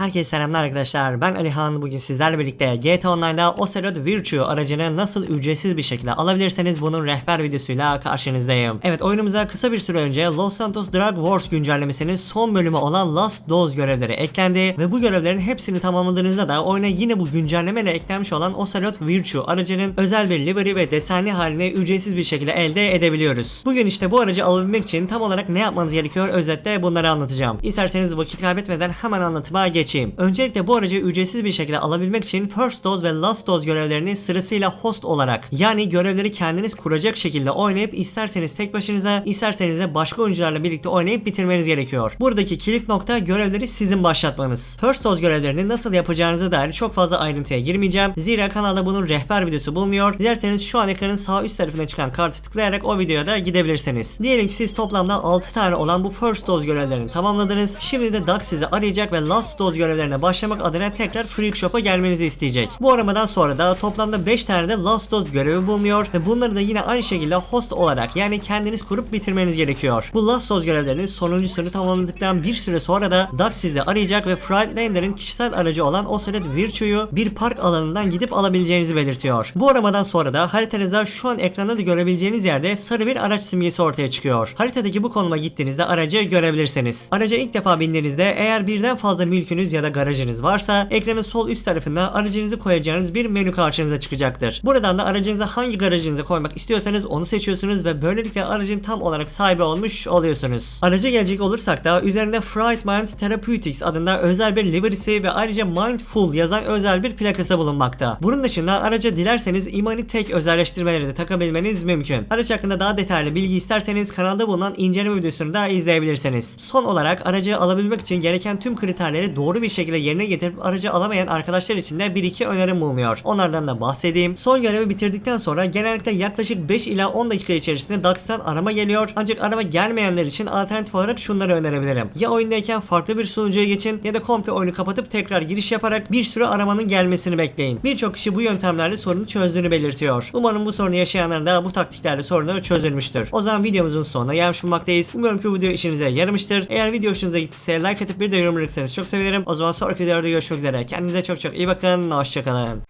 Herkese selamlar arkadaşlar. Ben Alihan. Bugün sizlerle birlikte GTA Online'da Ocelot Virtue aracını nasıl ücretsiz bir şekilde alabilirseniz bunun rehber videosuyla karşınızdayım. Evet oyunumuza kısa bir süre önce Los Santos Drug Wars güncellemesinin son bölümü olan Last Dose görevleri eklendi ve bu görevlerin hepsini tamamladığınızda da oyuna yine bu güncellemeyle eklenmiş olan Ocelot Virtue aracının özel bir livery ve desenli halini ücretsiz bir şekilde elde edebiliyoruz. Bugün işte bu aracı alabilmek için tam olarak ne yapmanız gerekiyor özetle bunları anlatacağım. İsterseniz vakit kaybetmeden hemen anlatıma geçeyim. Öncelikle bu aracı ücretsiz bir şekilde alabilmek için First Dose ve Last Dose görevlerini sırasıyla host olarak yani görevleri kendiniz kuracak şekilde oynayıp isterseniz tek başınıza isterseniz de başka oyuncularla birlikte oynayıp bitirmeniz gerekiyor. Buradaki kilit nokta görevleri sizin başlatmanız. First Dose görevlerini nasıl yapacağınıza dair çok fazla ayrıntıya girmeyeceğim. Zira kanalda bunun rehber videosu bulunuyor. Dilerseniz şu an ekranın sağ üst tarafına çıkan kartı tıklayarak o videoya da gidebilirsiniz. Diyelim ki siz toplamda 6 tane olan bu First Dose görevlerini tamamladınız. Şimdi de Doug sizi arayacak ve Last Dose görevlerine başlamak adına tekrar Freak Shop'a gelmenizi isteyecek. Bu aramadan sonra da toplamda 5 tane de Last Dose görevi bulunuyor ve bunları da yine aynı şekilde host olarak yani kendiniz kurup bitirmeniz gerekiyor. Bu Last Dose görevlerinin sonuncusunu tamamladıktan bir süre sonra da Doug sizi arayacak ve Frontlander'ın kişisel aracı olan Ocelot Virtue'yu bir park alanından gidip alabileceğinizi belirtiyor. Bu aramadan sonra da haritanızda şu an ekranda da görebileceğiniz yerde sarı bir araç simgesi ortaya çıkıyor. Haritadaki bu konuma gittiğinizde aracı görebilirsiniz. Araca ilk defa bindiğinizde eğer birden fazla mülkünüz ya da garajınız varsa ekranın sol üst tarafında aracınızı koyacağınız bir menü karşınıza çıkacaktır. Buradan da aracınıza hangi garajınıza koymak istiyorsanız onu seçiyorsunuz ve böylelikle aracın tam olarak sahibi olmuş oluyorsunuz. Araca gelecek olursak da üzerinde Fright Mind Therapeutics adında özel bir livery'si ve ayrıca Mindful yazan özel bir plakası bulunmakta. Bunun dışında araca dilerseniz imani tek özelleştirmeleri de takabilmeniz mümkün. Araç hakkında daha detaylı bilgi isterseniz kanalda bulunan inceleme videosunu da izleyebilirsiniz. Son olarak aracı alabilmek için gereken tüm kriterleri doğru bir şekilde yerine getirip aracı alamayan arkadaşlar için de bir iki önerim bulunuyor. Onlardan da bahsedeyim. Son görevi bitirdikten sonra genellikle yaklaşık 5 ila 10 dakika içerisinde Dax'tan arama geliyor. Ancak arama gelmeyenler için alternatif olarak şunları önerebilirim. Ya oyundayken farklı bir sunucuya geçin ya da komple oyunu kapatıp tekrar giriş yaparak bir sürü aramanın gelmesini bekleyin. Birçok kişi bu yöntemlerle sorunu çözdüğünü belirtiyor. Umarım bu sorunu yaşayanlar da bu taktiklerle sorunu çözülmüştür. O zaman videomuzun sonuna gelmiş bulunmaktayız. Umarım ki bu video işinize yaramıştır. Eğer video hoşunuza gittiyse like atıp bir de yorum bırakırsanız çok sevinirim. O zaman sonraki videoda görüşmek üzere. Kendinize çok çok iyi bakın. Hoşçakalın.